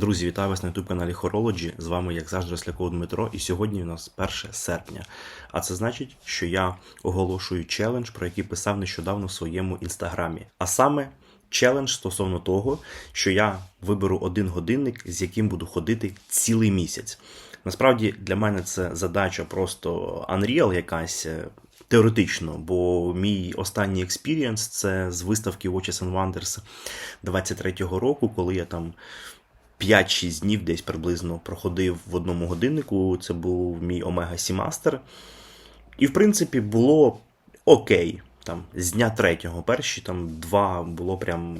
Друзі, вітаю вас на youtube каналі Horology. З вами, як завжди, Росляков Дмитро. І сьогодні у нас 1 серпня. А це значить, що я оголошую челендж, про який писав нещодавно в своєму інстаграмі. А саме челендж стосовно того, що я виберу один годинник, з яким буду ходити цілий місяць. Насправді для мене це задача просто Unreal якась. е, Теоретично, бо мій останній експірієнс це з виставки Watches and Wonders 23-го року, коли я там 5-6 днів десь приблизно проходив в одному годиннику. Це був мій Omega Seamaster. І, в принципі, було окей. Там, з дня третього, перші там два було прям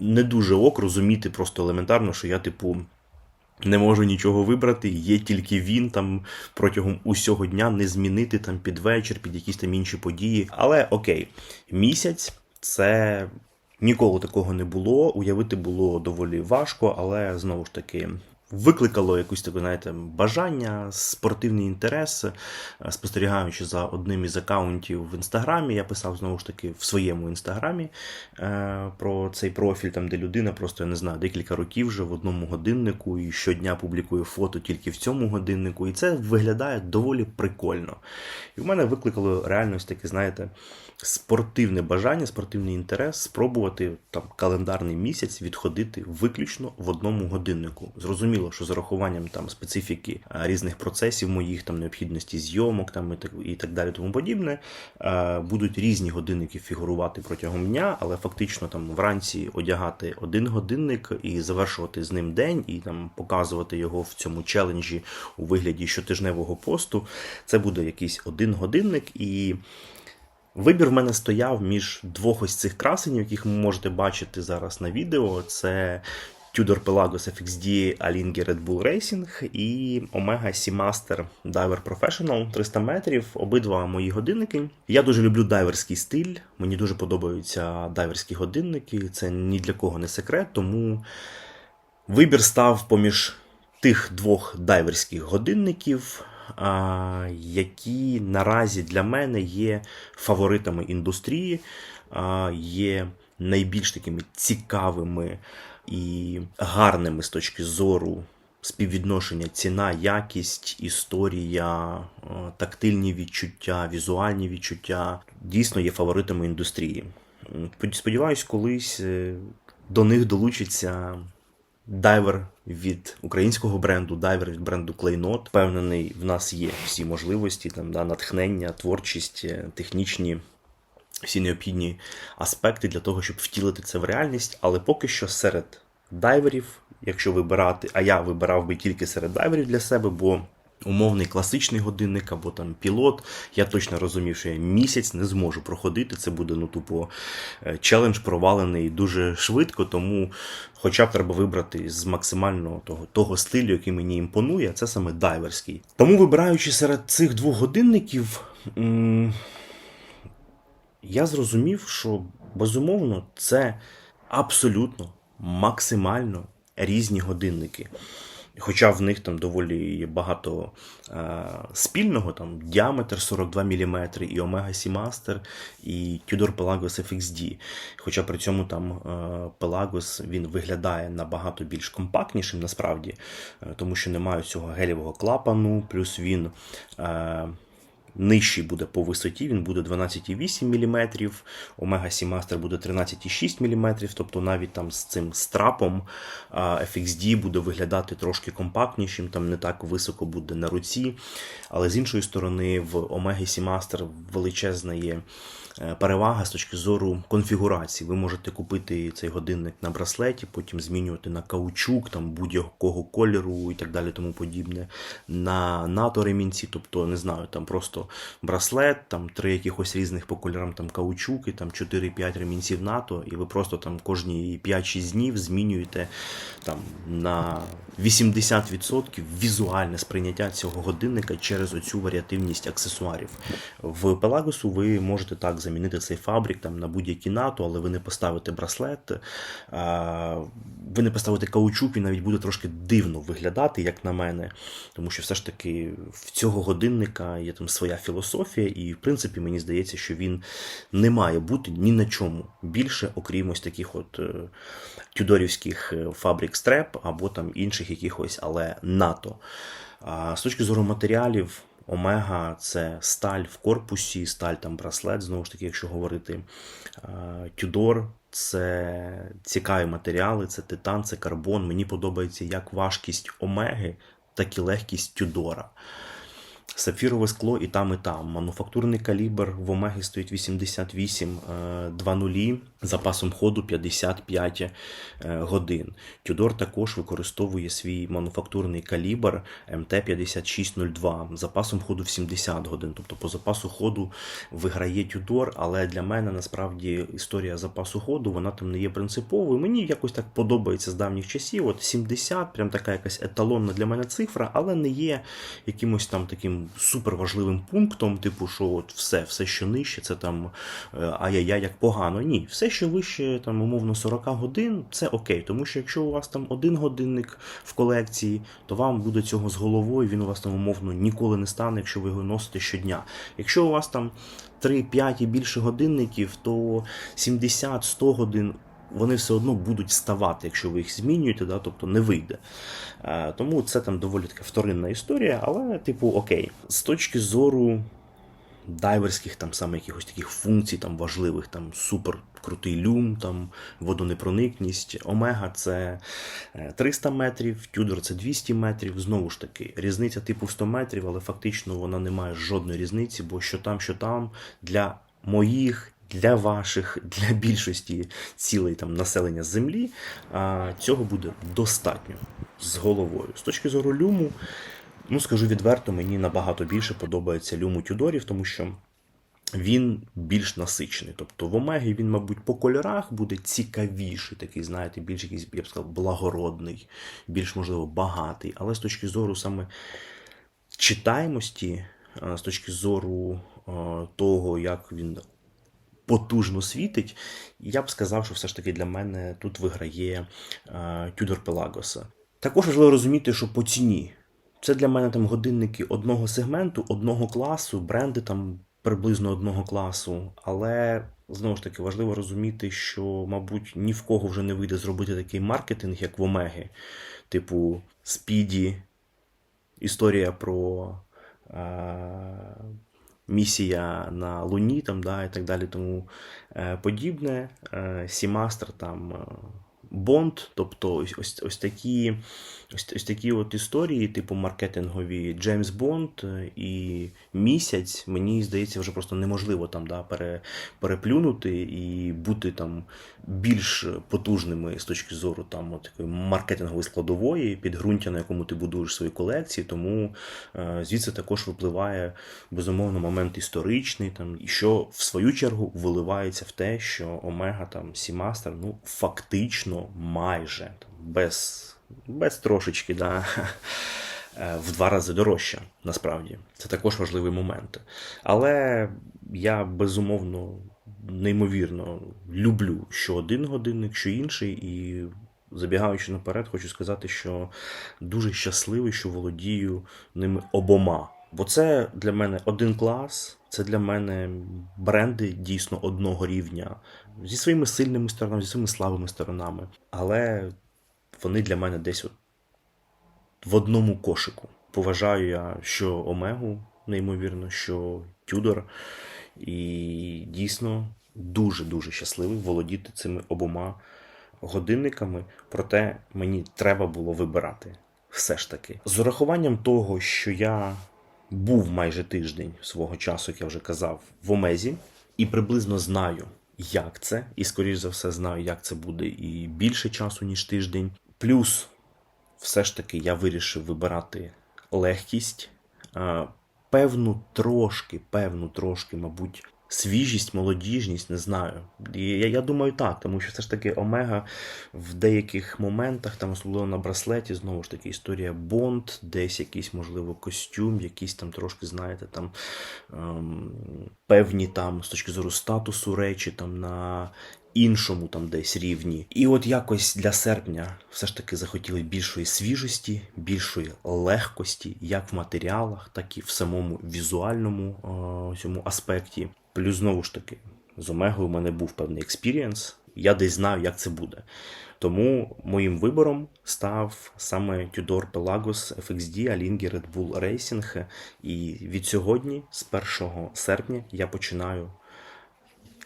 не дуже ок розуміти просто елементарно, що я, типу, не можу нічого вибрати, є тільки він там протягом усього дня не змінити там під вечір, під якісь там інші події. Але окей, місяць це ніколи такого не було. Уявити було доволі важко, але знову ж таки. Викликало якусь таке, знаєте, бажання, спортивний інтерес. Спостерігаючи за одним із акаунтів в інстаграмі, я писав знову ж таки в своєму інстаграмі е, про цей профіль, там де людина просто я не знаю, декілька років вже в одному годиннику і щодня публікує фото тільки в цьому годиннику, і це виглядає доволі прикольно. І в мене викликало реально ось таке, знаєте, спортивне бажання, спортивний інтерес спробувати там календарний місяць відходити виключно в одному годиннику. Зрозуміло, що з урахуванням там специфіки різних процесів моїх, там необхідності зйомок, там і так і так далі, тому подібне. е, Будуть різні годинники фігурувати протягом дня, але фактично там вранці одягати один годинник і завершувати з ним день, і там показувати його в цьому челенджі у вигляді щотижневого посту. Це буде якийсь один годинник і. Вибір в мене стояв між двох ось цих красенів, яких ви можете бачити зараз на відео. Це Tudor Pelagos FXD Alinghi Red Bull Racing і Omega Seamaster Diver Professional 300 метрів. Обидва мої годинники. Я дуже люблю дайверський стиль. Мені дуже подобаються дайверські годинники. Це ні для кого не секрет, тому вибір став поміж тих двох дайверських годинників, які наразі для мене є фаворитами індустрії, є найбільш такими цікавими і гарними з точки зору співвідношення ціна, якість, історія, тактильні відчуття, візуальні відчуття дійсно є фаворитами індустрії. Сподіваюсь, колись е, до них долучиться дайвер від українського бренду, дайвер від бренду Клейнот. Впевнений, в нас є всі можливості, там, да, натхнення, творчість, е, технічні. Всі необхідні аспекти для того, щоб втілити це в реальність, але поки що серед дайверів, якщо вибирати, а я вибирав би тільки серед дайверів для себе, бо умовний класичний годинник або там пілот, я точно розумів, що я місяць не зможу проходити. Це буде ну тупо е, челендж провалений дуже швидко, тому хоча б треба вибрати з максимального того, того стилю, який мені імпонує, це саме дайверський. Тому вибираючи серед цих двох годинників. я зрозумів, що безумовно це абсолютно максимально різні годинники. Хоча в них там доволі багато е, спільного, там діаметр 42 мм, і Omega Seamaster, і Tudor Pelagos FXD. Хоча при цьому там е, Pelagos він виглядає набагато більш компактнішим насправді, е, тому що немає цього гелівого клапану, плюс він. Е, Нижчий буде по висоті, він буде 12,8 мм, Omega Seamaster буде 13,6 мм, тобто навіть там з цим страпом FXD буде виглядати трошки компактнішим, там не так високо буде на руці. Але з іншої сторони, в Omega Seamaster величезна є перевага з точки зору конфігурації. Ви можете купити цей годинник на браслеті, потім змінювати на каучук, там будь-якого кольору і так далі, тому подібне. На НАТО ремінці, тобто не знаю, там просто браслет, там три якихось різних по кольорам там каучуки, там 4-5 ремінців НАТО, і ви просто там кожні 5-6 днів змінюєте там на 80% візуальне сприйняття цього годинника через оцю варіативність аксесуарів. В Пелагосу ви можете так замінити цей фабрик там на будь-які НАТО, але ви не поставите браслет, а, ви не поставите каучук, він навіть буде трошки дивно виглядати, як на мене. Тому що все ж таки в цього годинника є там своя філософія, і в принципі мені здається, що він не має бути ні на чому більше, окрім ось таких от е, тюдорівських е, фабрик стреп або там інших якихось, але НАТО. З точки зору матеріалів. Омега це сталь в корпусі, сталь там браслет, знову ж таки, якщо говорити. Тюдор це цікаві матеріали, це титан, це карбон. Мені подобається як важкість омеги, так і легкість тюдора. Сапфірове скло і там, і там. Мануфактурний калібр в Омегі стоїть 88 е, 2.0, запасом ходу 55 е, годин. Тюдор також використовує свій мануфактурний калібр МТ-5602 запасом ходу в 70 годин. Тобто по запасу ходу виграє Тюдор, але для мене насправді історія запасу ходу вона там не є принциповою. Мені якось так подобається з давніх часів. От 70, прям така якась еталонна для мене цифра, але не є якимось там таким суперважливим пунктом, типу, що от все, все, що нижче, це там е, ай-яй-яй, як погано. Ні, все, що вище, там, умовно, 40 годин, це окей. Тому що якщо у вас там один годинник в колекції, то вам буде цього з головою, він у вас там умовно ніколи не стане, якщо ви його носите щодня. Якщо у вас там 3-5 і більше годинників, то 70-100 годин. Вони все одно будуть ставати, якщо ви їх змінюєте, да, тобто не вийде. Е, Тому це там доволі така вторинна історія, але, типу, окей. З точки зору дайверських там саме якихось таких функцій, там важливих, там супер крутий люм, там водонепроникність. Омега це е, 300 метрів, Тюдор це 200 метрів. Знову ж таки, різниця типу 100 метрів, але фактично вона не має жодної різниці, бо що там, що там для моїх. Для ваших, для більшості цілей там населення землі, цього буде достатньо з головою. З точки зору люму, ну скажу відверто, мені набагато більше подобається люму Тюдорів, тому що він більш насичений. Тобто в Омегі він, мабуть, по кольорах буде цікавіший, такий, знаєте, більш якийсь, я б сказав, благородний, більш, можливо, багатий. Але з точки зору саме читаємості, з точки зору того, як він потужно світить, я б сказав, що все ж таки для мене тут виграє е, Тюдор Пелагоса. Також важливо розуміти, що по ціні. Це для мене там годинники одного сегменту, одного класу, бренди там приблизно одного класу. Але знову ж таки важливо розуміти, що, мабуть, ні в кого вже не вийде зробити такий маркетинг, як в Омеги, типу Спіді, історія про. Е- місія на Луні, там, да, і так далі, тому е, подібне. Е, Сімастер там. Е, Бонд, тобто ось ось, ось такі ось, ось такі от історії, типу маркетингові Джеймс Бонд е, і місяць, мені здається, вже просто неможливо там да, пере, переплюнути і бути там більш потужними з точки зору там от, такої маркетингової складової, підґрунтя, на якому ти будуєш свої колекції. Тому е, звідси також випливає безумовно момент історичний, там, і що в свою чергу виливається в те, що Омега там Сімастер, ну фактично майже без, без трошечки, да, в два рази дорожча, насправді. Це також важливий момент. Але я безумовно неймовірно люблю що один годинник, що інший, і забігаючи наперед, хочу сказати, що дуже щасливий, що володію ними обома. Бо це для мене один клас, це для мене бренди дійсно одного рівня зі своїми сильними сторонами, зі своїми слабими сторонами. Але вони для мене десь от в одному кошику. Поважаю я, що Омегу, неймовірно, що Тюдор. І дійсно дуже-дуже щасливий володіти цими обома годинниками. Проте мені треба було вибирати. Все ж таки. З урахуванням того, що я був майже тиждень свого часу, як я вже казав, в Омезі, і приблизно знаю, як це, і, скоріш за все, знаю, як це буде і більше часу, ніж тиждень. Плюс, все ж таки, я вирішив вибирати легкість, е, певну трошки, певну трошки, мабуть, свіжість, молодіжність, не знаю. Я, я думаю, так, тому що все ж таки Омега в деяких моментах, там, особливо на браслеті, знову ж таки, історія Бонд, десь якийсь, можливо, костюм, якийсь там трошки, знаєте, там ем, певні там з точки зору статусу речі, там на іншому там десь рівні. І от якось для серпня все ж таки захотіли більшої свіжості, більшої легкості, як в матеріалах, так і в самому візуальному е, цьому аспекті. Плюс знову ж таки, з Омегою в мене був певний експірієнс. Я десь знаю, як це буде. Тому моїм вибором став саме Tudor Pelagos FXD Alinghi Red Bull Racing. І від сьогодні, з 1 серпня, я починаю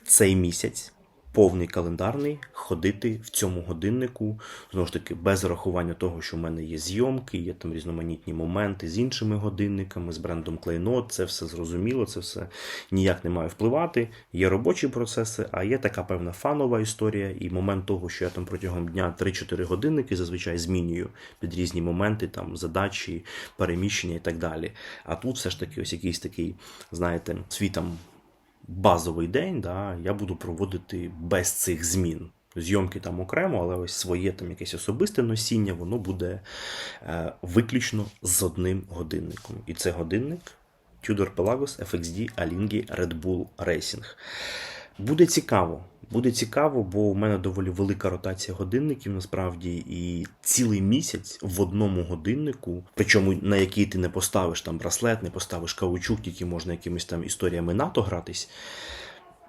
цей місяць, повний календарний, ходити в цьому годиннику, знову ж таки, без рахування того, що в мене є зйомки, є там різноманітні моменти з іншими годинниками, з брендом Клейнот, це все зрозуміло, це все ніяк не має впливати. Є робочі процеси, а є така певна фанова історія, і момент того, що я там протягом дня 3-4 годинники зазвичай змінюю під різні моменти, там задачі, переміщення і так далі. А тут все ж таки ось якийсь такий, знаєте, свій базовий день, да, я буду проводити без цих змін. Зйомки там окремо, але ось своє там якесь особисте носіння, воно буде е, виключно з одним годинником. І це годинник Tudor Pelagos FXD Alinghi Red Bull Racing. Буде цікаво. Буде цікаво, бо у мене доволі велика ротація годинників насправді, і цілий місяць в одному годиннику, причому на який ти не поставиш там браслет, не поставиш каучук, тільки можна якимись там історіями НАТО гратись.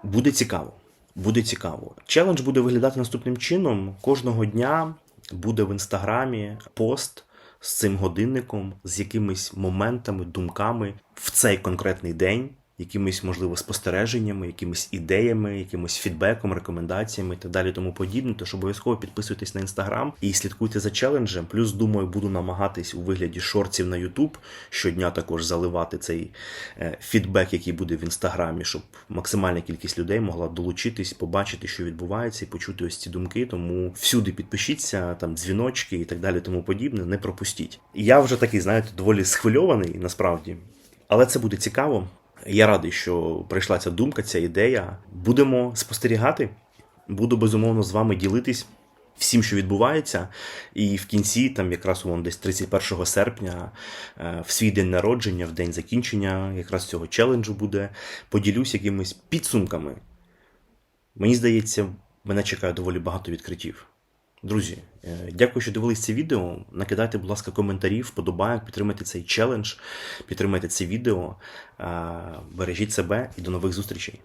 Буде цікаво. Буде цікаво. Челендж буде виглядати наступним чином. Кожного дня буде в інстаграмі пост з цим годинником, з якимись моментами, думками в цей конкретний день, якимись, можливо, спостереженнями, якимись ідеями, якимось фідбеком, рекомендаціями і так далі, тому подібне. Тож обов'язково підписуйтесь на інстаграм і слідкуйте за челенджем. Плюс, думаю, буду намагатись у вигляді шортів на Ютуб щодня також заливати цей е, фідбек, який буде в інстаграмі, щоб максимальна кількість людей могла долучитись, побачити, що відбувається, і почути ось ці думки. Тому всюди підпишіться, там дзвіночки і так далі, тому подібне. Не пропустіть. Я вже такий, знаєте, доволі схвильований насправді, але це буде цікаво. Я радий, що прийшла ця думка, ця ідея. Будемо спостерігати. Буду безумовно з вами ділитись всім, що відбувається. І в кінці, там якраз вон десь 31 серпня, е, в свій день народження, в день закінчення якраз цього челенджу буде, поділюсь якимись підсумками. Мені здається, мене чекає доволі багато відкриттів. Друзі, е, дякую, що дивились це відео. Накидайте, будь ласка, коментарі, вподобайок, підтримайте цей челендж, підтримайте це відео. Е, Бережіть себе і до нових зустрічей.